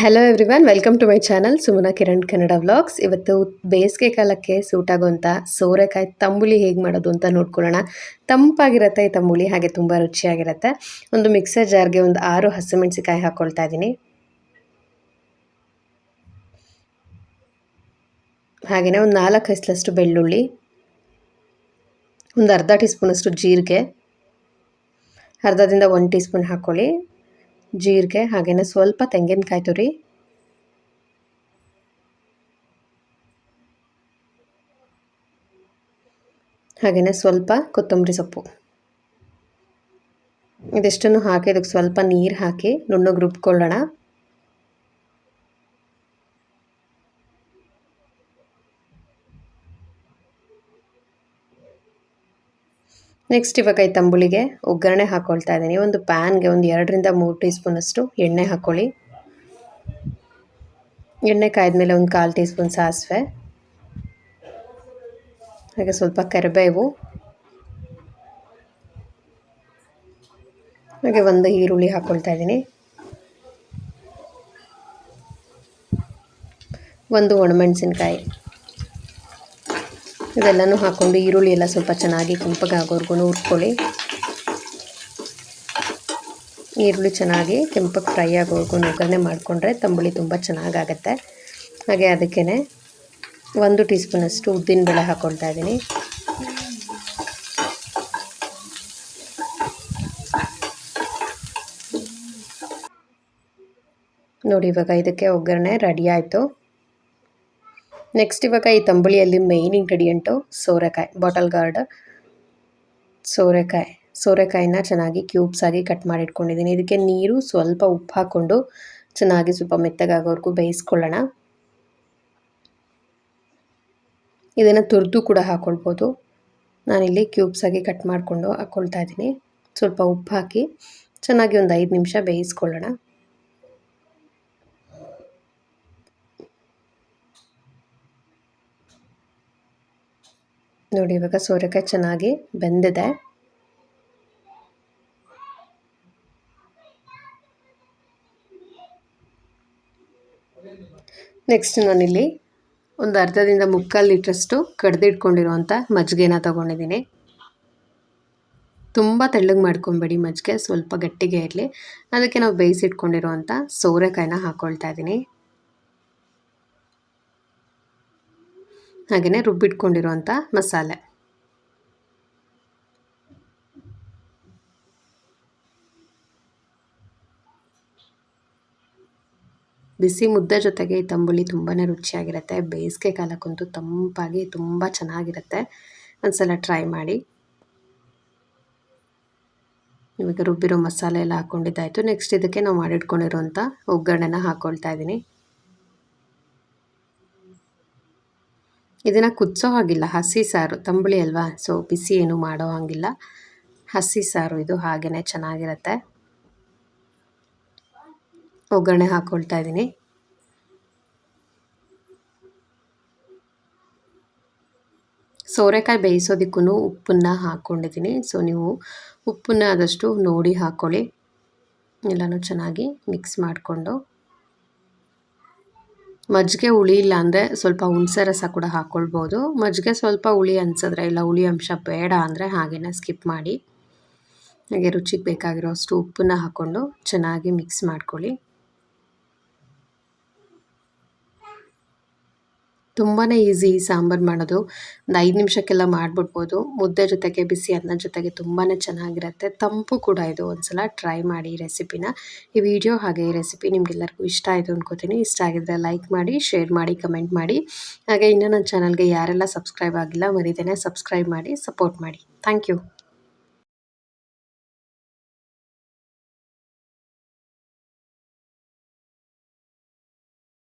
Hello everyone welcome to my channel Sumana Kiran Kannada vlogs ಇವತ್ತು ಬೇಸಿಗೆ ಕಾಲಕ್ಕೆ suit ಆಗುವಂಥ ಸೋರೆಕಾಯಿ ತಂಬುಳಿ ಹೇಗೆ ಮಾಡೋದು ಅಂತ ನೋಡ್ಕೊಳ್ಳೋಣ. ತಂಪಾಗಿರುತ್ತೆ ಈ ತಂಬುಳಿ ಹಾಗೆ ತುಂಬ ರುಚಿಯಾಗಿರುತ್ತೆ. ಒಂದು ಮಿಕ್ಸರ್ ಜಾರ್ಗೆ ಒಂದು ಆರು ಹಸಿಮೆಣಸಿಕಾಯಿ ಹಾಕ್ಕೊಳ್ತಾ ಇದ್ದೀನಿ. ಹಾಗೆಯೇ ಒಂದು ನಾಲ್ಕು ಹಸ್ಲಷ್ಟು ಬೆಳ್ಳುಳ್ಳಿ, ಒಂದು ಅರ್ಧ ಟೀ ಸ್ಪೂನಷ್ಟು ಜೀರಿಗೆ, ಅರ್ಧದಿಂದ ಒಂದು ಟೀ ಸ್ಪೂನ್ ಹಾಕ್ಕೊಳ್ಳಿ ಜೀರಿಗೆ ಹಾಗೆಯೇ ಸ್ವಲ್ಪ ತೆಂಗಿನಕಾಯಿ ತುರಿ. ಹಾಗೆಯೇ ಸ್ವಲ್ಪ ಕೊತ್ತಂಬರಿ ಸೊಪ್ಪು. ಇದೆಷ್ಟನ್ನು ಹಾಕಿ, ಇದಕ್ಕೆ ಸ್ವಲ್ಪ ನೀರು ಹಾಕಿ, ನುಣ್ಣಗೆ ರುಬ್ಕೊಳ್ಳೋಣ. ನೆಕ್ಸ್ಟ್ ಇವಾಗ ಈ ತಂಬುಳಿಗೆ ಒಗ್ಗರಣೆ ಹಾಕ್ಕೊಳ್ತಾ ಇದ್ದೀನಿ. ಒಂದು ಪ್ಯಾನ್ಗೆ ಒಂದು ಎರಡರಿಂದ ಮೂರು ಟೀ ಸ್ಪೂನಷ್ಟು ಎಣ್ಣೆ ಹಾಕ್ಕೊಳ್ಳಿ ಎಣ್ಣೆ ಕಾಯ್ದಮೇಲೆ ಒಂದು ಕಾಲು ಟೀ ಸ್ಪೂನ್ ಸಾಸಿವೆ. ಹಾಗೆ ಸ್ವಲ್ಪ ಕರಿಬೇವು. ಹಾಗೆ ಒಂದು ಈರುಳ್ಳಿ ಹಾಕ್ಕೊಳ್ತಾ ಇದ್ದೀನಿ. ಒಂದು ಒಣಮೆಣಸಿನ್ಕಾಯಿ. ಇವೆಲ್ಲನೂ ಹಾಕ್ಕೊಂಡು ಈರುಳ್ಳಿ ಎಲ್ಲ ಸ್ವಲ್ಪ ಚೆನ್ನಾಗಿ ಕೆಂಪಗಾಗೋರ್ಗು ಹುರ್ಕೊಳ್ಳಿ. ಈರುಳ್ಳಿ ಚೆನ್ನಾಗಿ ಕೆಂಪಕ್ಕೆ ಫ್ರೈ ಆಗೋವರೆಗೂ ಒಗ್ಗರಣೆ ಮಾಡಿಕೊಂಡ್ರೆ ತಂಬುಳಿ ತುಂಬ ಚೆನ್ನಾಗಾಗತ್ತೆ. ಹಾಗೆ ಅದಕ್ಕೇ ಒಂದು ಟೀ ಸ್ಪೂನಷ್ಟು ಉದ್ದಿನಬೇಳೆ ಹಾಕ್ಕೊಳ್ತಾ ಇದ್ದೀನಿ. ನೋಡಿ ಇವಾಗ ಇದಕ್ಕೆ ಒಗ್ಗರಣೆ ರೆಡಿ ಆಯಿತು. ನೆಕ್ಸ್ಟ್ ಇವಾಗ ಈ ತಂಬುಳಿಯಲ್ಲಿ ಮೇಯ್ನ್ ಇಂಗ್ರೀಡಿಯೆಂಟು ಸೋರೆಕಾಯಿ ಬಾಟಲ್ ಗಾರ್ಡ್ ಸೋರೆಕಾಯಿ. ಸೋರೆಕಾಯಿನ ಚೆನ್ನಾಗಿ ಕ್ಯೂಬ್ಸ್ ಆಗಿ ಕಟ್ ಮಾಡಿಟ್ಕೊಂಡಿದ್ದೀನಿ. ಇದಕ್ಕೆ ನೀರು ಸ್ವಲ್ಪ ಉಪ್ಪು ಹಾಕ್ಕೊಂಡು ಚೆನ್ನಾಗಿ ಸ್ವಲ್ಪ ಮೆತ್ತಗಾಗೋವರೆಗೂ ಬೇಯಿಸ್ಕೊಳ್ಳೋಣ. ಇದನ್ನು ತುರಿದು ಕೂಡ ಹಾಕ್ಕೊಳ್ಬೋದು ನಾನಿಲ್ಲಿ ಕ್ಯೂಬ್ಸ್ ಆಗಿ ಕಟ್ ಮಾಡಿಕೊಂಡು ಹಾಕ್ಕೊಳ್ತಾ ಇದ್ದೀನಿ. ಸ್ವಲ್ಪ ಉಪ್ಪು ಹಾಕಿ ಚೆನ್ನಾಗಿ ಒಂದು ಐದು ನಿಮಿಷ ಬೇಯಿಸ್ಕೊಳ್ಳೋಣ. ನೋಡಿ, ಇವಾಗ ಸೋರೆಕಾಯಿ ಚೆನ್ನಾಗಿ ಬೆಂದಿದೆ. ನೆಕ್ಸ್ಟ್ ನಾನಿಲ್ಲಿ ಒಂದು ಅರ್ಧದಿಂದ ಮುಕ್ಕಾಲು ಲೀಟ್ರಷ್ಟು ಕಡ್ದಿಟ್ಕೊಂಡಿರುವಂಥ ಮಜ್ಜಿಗೆನ ತೊಗೊಂಡಿದ್ದೀನಿ. ತುಂಬ ತೆಳ್ಳಗೆ ಮಾಡ್ಕೊಬೇಡಿ ಮಜ್ಜಿಗೆ, ಸ್ವಲ್ಪ ಗಟ್ಟಿಗೆ ಇರಲಿ. ಅದಕ್ಕೆ ನಾವು ಬೇಯಿಸಿಟ್ಕೊಂಡಿರುವಂಥ ಸೋರೆಕಾಯಿನ ಹಾಕ್ಕೊಳ್ತಾ ಇದ್ದೀನಿ. ಹಾಗೆಯೇ ರುಬ್ಬಿಟ್ಕೊಂಡಿರುವಂಥ ಮಸಾಲೆ. ಬಿಸಿ ಮುದ್ದೆ ಜೊತೆಗೆ ಈ ತಂಬುಳಿ ತುಂಬಾ ರುಚಿಯಾಗಿರುತ್ತೆ. ಬೇಸಿಗೆ ಕಾಲಕ್ಕಂತೂ ತಂಪಾಗಿ ತುಂಬ ಚೆನ್ನಾಗಿರುತ್ತೆ. ಒಂದ್ಸಲ ಟ್ರೈ ಮಾಡಿ. ಇವಾಗ ರುಬ್ಬಿರೋ ಮಸಾಲೆ ಎಲ್ಲ ಹಾಕ್ಕೊಂಡಿದ್ದಾಯಿತು ನೆಕ್ಸ್ಟ್ ಇದಕ್ಕೆ ನಾವು ಮಾಡಿಟ್ಕೊಂಡಿರುವಂಥ ಒಗ್ಗರಣೆನ ಹಾಕ್ಕೊಳ್ತಾ ಇದ್ದೀನಿ. ಇದನ್ನು ಕುದಿಸೋ ಹಾಗಿಲ್ಲ. ಹಸಿ ಸಾರು, ತಂಬುಳಿ ಅಲ್ವಾ? ಸೊ ಬಿಸಿ ಏನು ಮಾಡೋ ಹಾಗಿಲ್ಲ. ಹಸಿ ಸಾರು ಇದು ಹಾಗೆಯೇ ಚೆನ್ನಾಗಿರುತ್ತೆ. ಒಗ್ಗರಣೆ ಹಾಕ್ಕೊಳ್ತಾ ಇದ್ದೀನಿ ಸೋರೆಕಾಯಿ ಬೇಯಿಸೋದಕ್ಕೂ ಉಪ್ಪನ್ನು ಹಾಕ್ಕೊಂಡಿದ್ದೀನಿ ಸೊ ನೀವು ಉಪ್ಪನ್ನ ಆದಷ್ಟು ನೋಡಿ ಹಾಕ್ಕೊಳ್ಳಿ ಎಲ್ಲನೂ ಚೆನ್ನಾಗಿ ಮಿಕ್ಸ್ ಮಾಡಿಕೊಂಡು. ಮಜ್ಜಿಗೆ ಹುಳಿ ಇಲ್ಲ ಅಂದರೆ ಸ್ವಲ್ಪ ಹುಣಸೆ ರಸ ಕೂಡ ಹಾಕ್ಕೊಳ್ಬೋದು ಮಜ್ಜಿಗೆ ಸ್ವಲ್ಪ ಹುಳಿ ಅನ್ಸಿದ್ರೆ ಇಲ್ಲ, ಹುಳಿ ಅಂಶ ಬೇಡ ಅಂದರೆ ಹಾಗೆಯೇ ಸ್ಕಿಪ್ ಮಾಡಿ. ಹಾಗೆ ರುಚಿಗೆ ಬೇಕಾಗಿರೋ ಅಷ್ಟು ಉಪ್ಪನ್ನ ಹಾಕ್ಕೊಂಡು ಚೆನ್ನಾಗಿ ಮಿಕ್ಸ್ ಮಾಡ್ಕೊಳ್ಳಿ. ತುಂಬಾ ಈಸಿ ಸಾಂಬಾರು ಮಾಡೋದು. ಒಂದು ಐದು ನಿಮಿಷಕ್ಕೆಲ್ಲ ಮಾಡಿಬಿಡ್ಬೋದು. ಮುದ್ದೆ ಜೊತೆಗೆ ಬಿಸಿ ಅನ್ನ ಜೊತೆಗೆ ತುಂಬಾ ಚೆನ್ನಾಗಿರುತ್ತೆ. ತಂಪು ಕೂಡ ಇದು ಒಂದ್ಸಲ ಟ್ರೈ ಮಾಡಿ ಈ ರೆಸಿಪಿನ ಈ ವಿಡಿಯೋ ಹಾಗೆ ಈ ರೆಸಿಪಿ ನಿಮಗೆಲ್ಲರಿಗೂ ಇಷ್ಟ ಆಯಿತು ಅನ್ಕೋತೀನಿ. ಇಷ್ಟ ಆಗಿದ್ರೆ ಲೈಕ್ ಮಾಡಿ ಶೇರ್ ಮಾಡಿ ಕಮೆಂಟ್ ಮಾಡಿ. ಹಾಗೆ ಇನ್ನೂ ನನ್ನ ಚಾನಲ್ಗೆ ಯಾರೆಲ್ಲ ಸಬ್ಸ್ಕ್ರೈಬ್ ಆಗಿಲ್ಲ ಮರಿದೇನೆ ಸಬ್ಸ್ಕ್ರೈಬ್ ಮಾಡಿ ಸಪೋರ್ಟ್ ಮಾಡಿ. Thank you